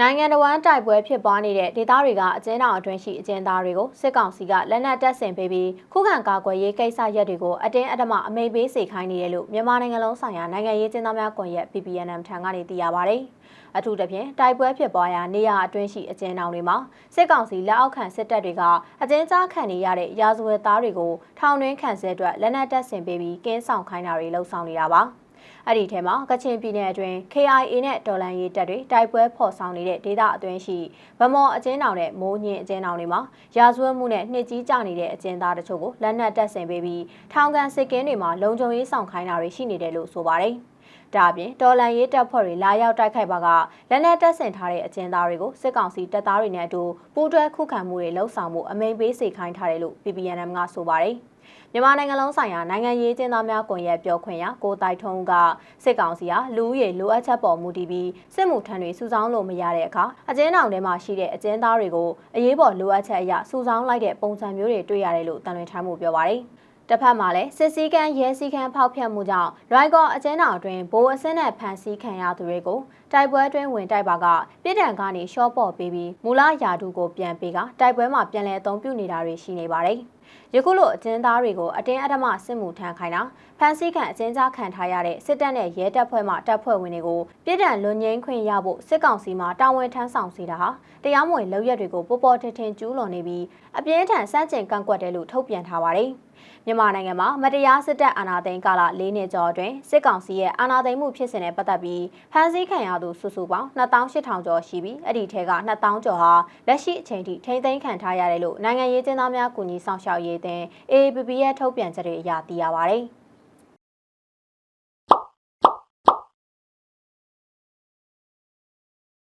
နိုင်ငံတော်ဝန်တိုက်ပွဲဖြစ်ပွားနေတဲ့ဒေသတွေကအကျဉ်းထောင်အတွင်းရှိအကျဉ်းသားတွေကိုစစ်ကောင်စီကလက်နက်တပ်ဆင်ပေးပြီးခုခံကာကွယ်ရေးကိစ္စရပ်တွေကိုအတင်းအဓမ္မအမိန့်ပေးစေခိုင်းနေတယ်လို့မြန်မာနိုင်ငံလုံးဆိုင်ရာနိုင်ငံရေးကျဉ်းသားများကွန်ရက် PPNM ထံကနေသိရပါဗျ။အထူးသဖြင့်တိုက်ပွဲဖြစ်ပွားရာနေရာအတွင်းရှိအကျဉ်းထောင်တွေမှာစစ်ကောင်စီလက်အောက်ခံစစ်တပ်တွေကအကျဉ်းကြားခံနေရတဲ့ရာဇဝတ်သားတွေကိုထောင်တွင်းခံစစ်အတွက်လက်နက်တပ်ဆင်ပေးပြီးကင်းဆောင်ခိုင်းတာတွေလှုံ့ဆော်နေတာပါ။ အဲ့ဒီထဲမှာကချင်ပြည်နယ်အတွင်း KIA နဲ့ဒေါ်လန်ရေးတပ်တွေတိုက်ပွဲဖော်ဆောင်နေတဲ့ဒေသအတွင်းရှိဗမော်အကျဉ်းတောင်နဲ့မိုးညင်အကျဉ်းတောင်တွေမှာရာဇဝတ်မှုနဲ့နှစ်ကြီးကြနေတဲ့အကျဉ်းသားတချို့ကိုလက်နက်တပ်ဆင်ပေးပြီးထောင်ကန်စစ်ကင်းတွေမှာလုံခြုံရေးဆောင်ခိုင်းတာတွေရှိနေတယ်လို့ဆိုပါတယ်။ ဒါအပြင်တော်လန်ရေးတပ်ဖွဲ့တွေလာရောက်တိုက်ခိုက်ပါကလက်နက်တပ်ဆင်ထားတဲ့အကျဉ်းသားတွေကိုစစ်ကောင်စီတပ်သားတွေနဲ့အတူပူးတွဲခုခံမှုတွေလှုပ်ဆောင်မှုအမိန့်ပေးစေခိုင်းထားတယ်လို့ PPNM ကဆိုပါတယ်။မြန်မာနိုင်ငံလုံးဆိုင်ရာနိုင်ငံရေးကျင်းသားများကွန်ရက်ပြောခွင့်ရကိုတိုက်ထုံးကစစ်ကောင်စီဟာလူဦးရေလိုအပ်ချက်ပေါ်မူတည်ပြီးစစ်မှုထမ်းတွေစုဆောင်းလို့မရတဲ့အခါအကျဉ်းထောင်ထဲမှာရှိတဲ့အကျဉ်းသားတွေကိုအရေးပေါ်လိုအပ်ချက်အရစုဆောင်းလိုက်တဲ့ပုံစံမျိုးတွေတွေ့ရတယ်လို့တန်လွင်ထိုင်းမှုပြောပါတယ်။ တစ်ဖက်မှာလည်းစစ်စည်းကမ်းရဲစည်းကမ်းဖောက်ဖျက်မှုကြောင့်လွိုင်ကော်အကျဉ်းထောင်အတွင်းဘိုးအစင်းနဲ့ဖန်ဆီးခံရသူတွေကိုတိုက်ပွဲအတွင်းဝင်တိုက်ပါကပြည်တံကနေရှော့ပေါ့ပေးပြီးမူလယာဒူကိုပြန်ပေးကတိုက်ပွဲမှာပြန်လည်အသုံးပြုနေတာတွေရှိနေပါတယ်။ယခုလိုအကျဉ်းသားတွေကိုအတင်းအဓမ္မစစ်မှုထမ်းခိုင်းတာဖမ်းဆီးခံအကျဉ်းချခံထားရတဲ့စစ်တပ်နဲ့ရဲတပ်ဖွဲ့မှတပ်ဖွဲ့ဝင်တွေကိုပြည်ထန်လွန်ငင်းခွင့်ရဖို့စစ်ကောင်စီမှတာဝန်ထမ်းဆောင်စီတာဟာတရားမဝင်လုပ်ရက်တွေကိုပေါ်ပေါ်ထင်ထင်ကျူးလွန်နေပြီးအပြင်းထန်စန့်ကျင်ကန့်ကွက်တယ်လို့ထုတ်ပြန်ထားပါတယ်။မြန်မာနိုင်ငံမှာမတရားစစ်တပ်အာဏာသိမ်းကာလ၄နှစ်ကျော်အတွင်းစစ်ကောင်စီရဲ့အာဏာသိမ်းမှုဖြစ်စဉ်နဲ့ပတ်သက်ပြီးဖမ်းဆီးခံရသူစုစုပေါင်း2800ကျော်ရှိပြီးအဲ့ဒီထဲက2000ကျော်ဟာလက်ရှိအချိန်ထိထိန်းသိမ်းခံထားရတယ်လို့နိုင်ငံရေးကျင်းသားများကူညီဆောင်ရှောက်ရေးအသင်း AAPP ရဲ့ထုတ်ပြန်ချက်တွေအရသိရပါဗျ။